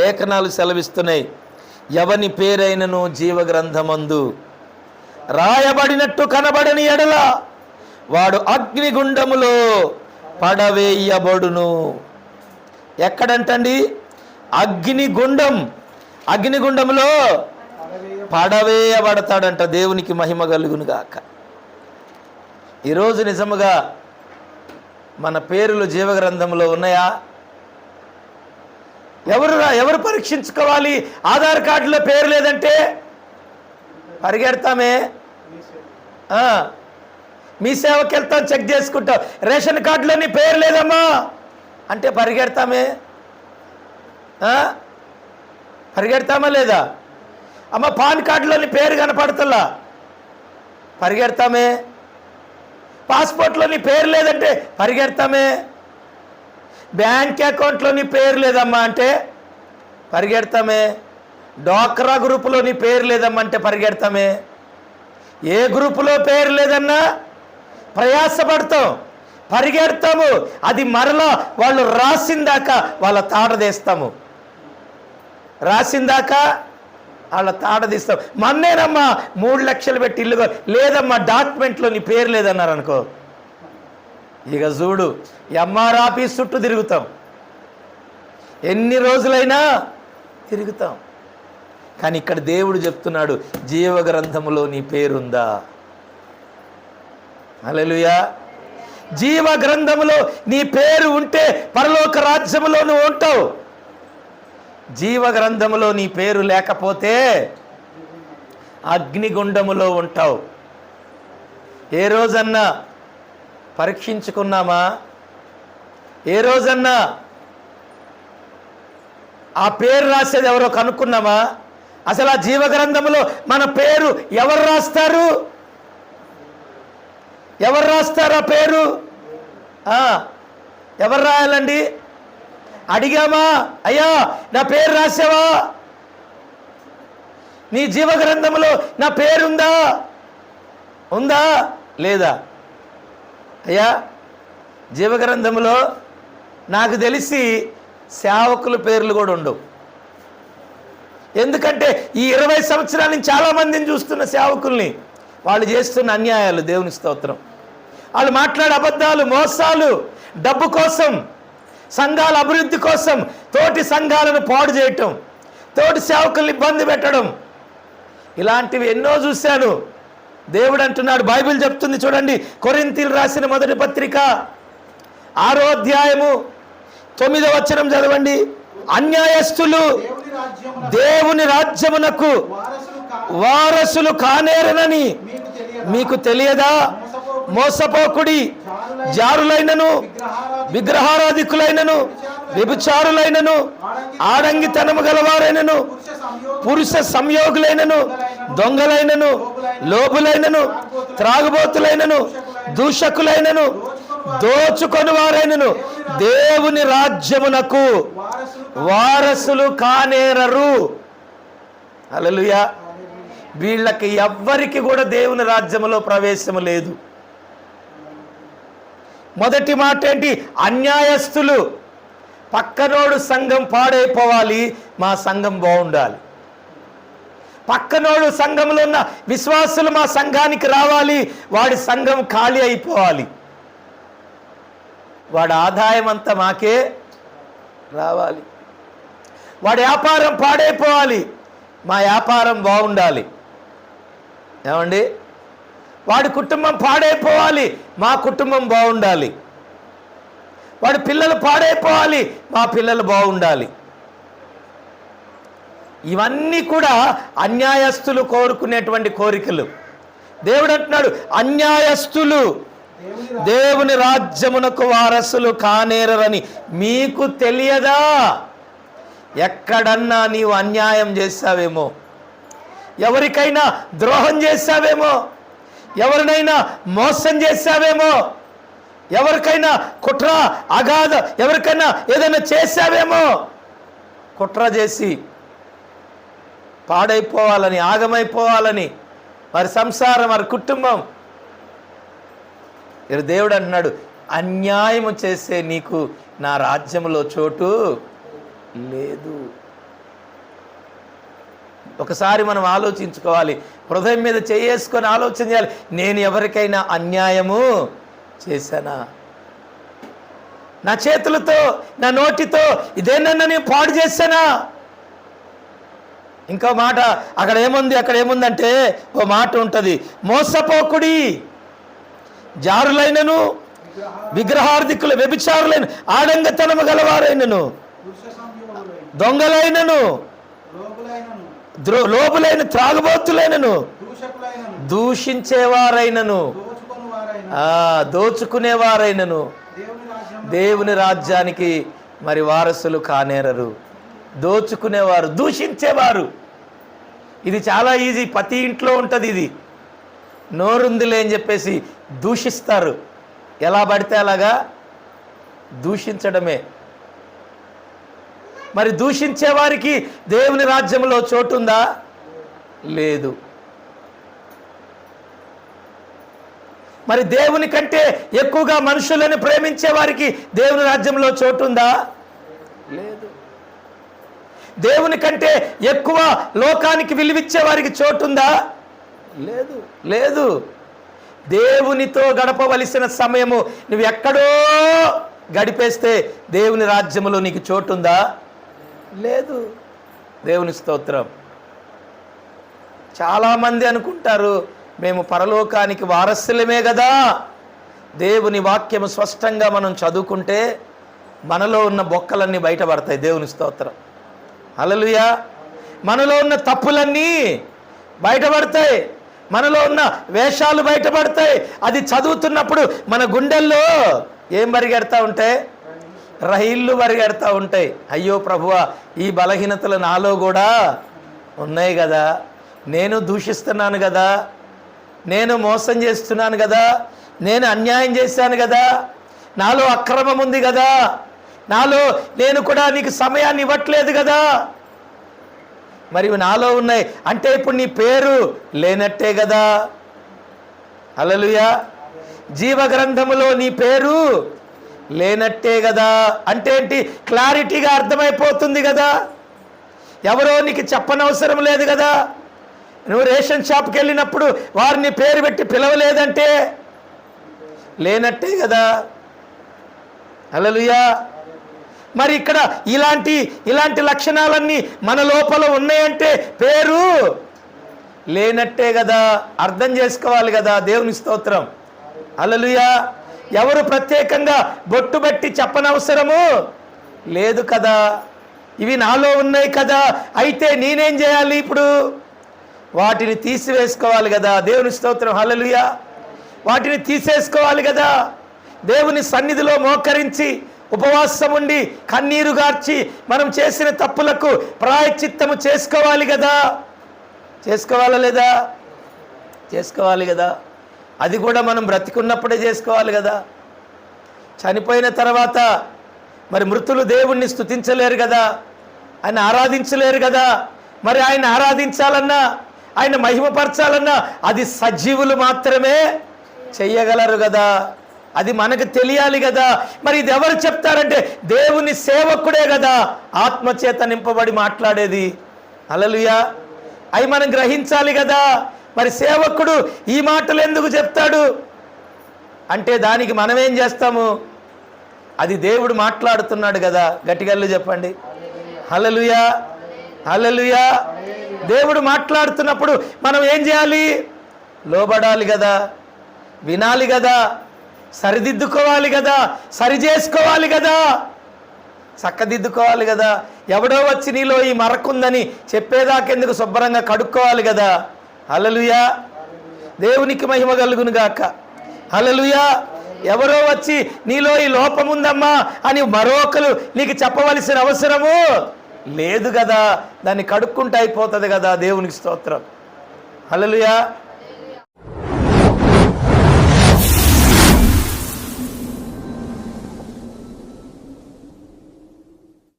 లేఖనాలు సెలవిస్తున్నాయి. ఎవని పేరైనను జీవగ్రంథమందు? రాయబడినట్టు కనబడని ఎడల వాడు అగ్నిగుండములో పడవేయబడును. ఎక్కడంటండి? అగ్నిగుండం. అగ్నిగుండములో పడవేయబడతాడంట. దేవునికి మహిమ కలుగును గాక. ఈరోజు నిజముగా మన పేర్లు జీవగ్రంథంలో ఉన్నాయా? ఎవరు రా- ఎవరు పరీక్షించుకోవాలి? ఆధార్ కార్డులో పేరు లేదంటే పరిగెడతామే. మీ సేవకి వెళ్తాం చెక్ చేసుకుంటాం. రేషన్ కార్డులో నీ పేరు లేదమ్మా. అంటే పరిగెడతామే. పరిగెడతామా లేదా? అమ్మ పాన్ కార్డులో నీ పేరు కనపడతలా పరిగెడతామే. పాస్పోర్ట్లో నీ పేరు లేదంటే పరిగెడతామే. బ్యాంక్ అకౌంట్లో నీ పేరు లేదమ్మా అంటే పరిగెడతామే. డ్వాక్రా గ్రూపులో నీ పేరు లేదమ్మా అంటే పరిగెడతామే. ఏ గ్రూపులో పేరు లేదన్నా ప్రయాసపడతాం పరిగెడతాము. అది మరలా వాళ్ళు రాసిందాక వాళ్ళ తాడదేస్తాము రాసిందాక వాళ్ళ తాడదీస్తాం మన్నేనమ్మా మూడు లక్షలు పెట్టి ఇల్లు లేదమ్మా డాక్యుమెంట్లో నీ పేరు లేదన్నారు అనుకో ఇక చూడు ఎంఆర్ ఆఫీస్ చుట్టూ తిరుగుతాం. ఎన్ని రోజులైనా తిరుగుతాం. కానీ ఇక్కడ దేవుడు చెప్తున్నాడు జీవ గ్రంథములో నీ పేరుందా? అలెలుయా జీవ గ్రంథములో నీ పేరు ఉంటే పరలోక రాజ్యములో నువ్వు ఉంటావు. జీవ గ్రంథములో నీ పేరు లేకపోతే అగ్నిగుండములో ఉంటావు. ఏ రోజన్నా పరీక్షించుకున్నామా? ఏ రోజన్నా? ఆ పేరు రాసేది ఎవరో కనుక్కున్నామా? అసలు ఆ జీవగ్రంథంలో మన పేరు ఎవరు రాస్తారు? ఎవరు రాస్తారు ఆ పేరు? ఎవరు రాయాలండి? అడిగామా? అయ్యా నా పేరు రాసావా? నీ జీవగ్రంథంలో నా పేరుందా? ఉందా? లేదా? అయ్యా జీవగ్రంథంలో నాకు తెలిసి సేవకుల పేర్లు కూడా ఉండవు. ఎందుకంటే ఈ ఇరవై సంవత్సరాల నుంచి చాలామందిని చూస్తున్న సేవకుల్ని వాళ్ళు చేస్తున్న అన్యాయాలు దేవుని స్తోత్రం. వాళ్ళు మాట్లాడే అబద్ధాలు మోసాలు డబ్బు కోసం సంఘాల అభివృద్ధి కోసం తోటి సంఘాలను పాడు చేయటం తోటి సేవకుల్ని ఇబ్బంది పెట్టడం. ఇలాంటివి ఎన్నో చూశాను. దేవుడు అంటున్నాడు బైబిల్ చెప్తుంది చూడండి కొరింతీలు రాసిన మొదటి పత్రిక ఆరో అధ్యాయము తొమ్మిదో వచనం చదవండి. అన్యాయస్తులు దేవుని రాజ్యమునకు వారసులు కానేరనని మీకు తెలియదా? మోసపోకుడి జారులైనను విగ్రహారాధికులైనను వ్యభిచారులైనను ఆడంగితనము గలవారైనను పురుష సంయోగులైనను దొంగలైనను లోబులైనను త్రాగుబోతులైనను దూషకులైనను దోచుకొని వారైనను దేవుని రాజ్యమునకు వారసులు వారసులు కానేరరు. అలలుయా వీళ్ళకి ఎవ్వరికి కూడా దేవుని రాజ్యములో ప్రవేశము లేదు. మొదటి మాట ఏంటి? అన్యాయస్తులు. పక్కనోడు సంఘం పాడైపోవాలి మా సంఘం బాగుండాలి. పక్కనోడు సంఘంలో ఉన్న విశ్వాసులు మా సంఘానికి రావాలి వాడి సంఘం ఖాళీ అయిపోవాలి. వాడి ఆదాయం అంతా మాకే రావాలి. వాడి వ్యాపారం పాడైపోవాలి. మా వ్యాపారం బాగుండాలి. ఏమండి? వాడి కుటుంబం పాడైపోవాలి మా కుటుంబం బాగుండాలి. వాడి పిల్లలు పాడైపోవాలి మా పిల్లలు బాగుండాలి. ఇవన్నీ కూడా అన్యాయస్తులు కోరుకునేటువంటి కోరికలు. దేవుడు అంటున్నాడు అన్యాయస్తులు దేవుని రాజ్యమునకు వారసులు కానేరని మీకు తెలియదా? ఎక్కడన్నా నీవు అన్యాయం చేశావేమో ఎవరికైనా ద్రోహం చేస్తావేమో? ఎవరినైనా మోసం చేస్తావేమో? ఎవరికైనా కుట్ర అగాధ ఎవరికైనా ఏదైనా చేశావేమో కుట్ర చేసి పాడైపోవాలని ఆగమైపోవాలని మరి సంసారం వారి కుటుంబం. ఇక్కడ దేవుడు అంటున్నాడు అన్యాయము చేసే నీకు నా రాజ్యంలో చోటు లేదు. ఒకసారి మనం ఆలోచించుకోవాలి హృదయం మీద చేసుకొని ఆలోచన చేయాలి నేను ఎవరికైనా అన్యాయము చేశానా? నా చేతులతో నా నోటితో ఇదేనన్నా నేను పాడు చేశానా? ఇంకో మాట అక్కడ ఏముంది అక్కడ ఏముందంటే ఓ మాట ఉంటుంది. మోసపోకుడి జారులైనను విగ్రహార్థికులు వ్యభిచారులైన ఆడంగతనము గలవారైనను దొంగలైనను లోకులైనను ద్రో త్రాగుబోతులైనను దూషించేవారైనను దోచుకునేవారైనను దేవుని రాజ్యానికి మరి వారసులు కానేరరు. దోచుకునేవారు దూషించేవారు. ఇది చాలా ఈజీ ప్రతి ఇంట్లో ఉంటుంది ఇది. నోరుందిలే అని చెప్పేసి దూషిస్తారు. ఎలా పడితే అలాగా దూషించడమే. మరి దూషించే వారికి దేవుని రాజ్యంలో చోటుందా? లేదు. మరి దేవుని కంటే ఎక్కువగా మనుషులను ప్రేమించే వారికి దేవుని రాజ్యంలో చోటుందా? లేదు. దేవుని కంటే ఎక్కువ లోకానికి విలువిచ్చే వారికి చోటుందా? లేదు లేదు. దేవునితో గడపవలసిన సమయము నువ్వు ఎక్కడో గడిపేస్తే దేవుని రాజ్యములో నీకు చోటుందా? లేదు. దేవుని స్తోత్రం. చాలామంది అనుకుంటారు మేము పరలోకానికి వారసులమే కదా దేవుని వాక్యము స్పష్టంగా మనం చదువుకుంటే మనలో ఉన్న బొక్కలన్నీ బయటపడతాయి. దేవుని స్తోత్రం. హల్లెలూయా. మనలో ఉన్న తప్పులన్నీ బయటపడతాయి. మనలో ఉన్న వేషాలు బయటపడతాయి. అది చదువుతున్నప్పుడు మన గుండెల్లో ఏం పరిగెడతా ఉంటాయి? రైళ్ళు పరిగెడతా ఉంటాయి. అయ్యో ప్రభువా ఈ బలహీనతలు నాలో కూడా ఉన్నాయి కదా. నేను దూషిస్తున్నాను కదా. నేను మోసం చేస్తున్నాను కదా. నేను అన్యాయం చేశాను కదా. నాలో అక్రమం ఉంది కదా. నాలో నేను కూడా నీకు సమయాన్ని ఇవ్వట్లేదు కదా. మరి ఇవి నాలో ఉన్నాయి. అంటే ఇప్పుడు నీ పేరు లేనట్టే కదా. అలలుయా జీవగ్రంథములో నీ పేరు లేనట్టే కదా. అంటే ఏంటి? క్లారిటీగా అర్థమైపోతుంది కదా. ఎవరో నీకు చెప్పనవసరం లేదు కదా. నువ్వు రేషన్ షాప్కి వెళ్ళినప్పుడు వారిని పేరు పెట్టి పిలవలేదంటే లేనట్టే కదా. అలలుయా మరి ఇక్కడ ఇలాంటి ఇలాంటి లక్షణాలన్నీ మన లోపల ఉన్నాయంటే పేరు లేనట్టే కదా అర్థం చేసుకోవాలి కదా దేవుని స్తోత్రం. అలలుయా ఎవరు ప్రత్యేకంగా బొట్టు బట్టి చెప్పనవసరము లేదు కదా. ఇవి నాలో ఉన్నాయి కదా. అయితే నేనేం చేయాలి ఇప్పుడు? వాటిని తీసివేసుకోవాలి కదా. దేవుని స్తోత్రం. హలలుయా వాటిని తీసేసుకోవాలి కదా. దేవుని సన్నిధిలో మోకరించి ఉపవాసం ఉండి కన్నీరు గార్చి మనం చేసిన తప్పులకు ప్రాయచిత్తము చేసుకోవాలి కదా చేసుకోవాలా లేదా? చేసుకోవాలి కదా అది కూడా మనం బ్రతికున్నప్పుడే చేసుకోవాలి కదా చనిపోయిన తర్వాత మరి మృతులు దేవుణ్ణి స్తుతించలేరు కదా ఆయన ఆరాధించలేరు కదా మరి ఆయన ఆరాధించాలన్నా ఆయన మహిమపరచాలన్నా అది సజీవులు మాత్రమే చెయ్యగలరు కదా అది మనకు తెలియాలి కదా. మరి ఇది ఎవరు చెప్తారంటే దేవుని సేవకుడే కదా. ఆత్మచేత నింపబడి మాట్లాడేది. అలలుయా అవి మనం గ్రహించాలి కదా. మరి సేవకుడు ఈ మాటలు ఎందుకు చెప్తాడు? అంటే దానికి మనమేం చేస్తాము? అది దేవుడు మాట్లాడుతున్నాడు కదా. గట్టిగల్లు చెప్పండి. హలలుయా హలలుయా దేవుడు మాట్లాడుతున్నప్పుడు మనం ఏం చేయాలి? లోబడాలి కదా. వినాలి కదా. సరిదిద్దుకోవాలి కదా సరి చేసుకోవాలి కదా. చక్కదిద్దుకోవాలి కదా. ఎవడో వచ్చి నీలో ఈ మరకుందని చెప్పేదాకెందుకు శుభ్రంగా కడుక్కోవాలి కదా? అలలుయా దేవునికి మహిమ కలుగును గాక. అలలుయా ఎవరో వచ్చి నీలో ఈ లోపం ఉందమ్మా అని మరొకరు నీకు చెప్పవలసిన అవసరము లేదు కదా. దాన్ని కడుక్కుంటే అయిపోతుంది కదా దేవునికి స్తోత్రం. అలలుయా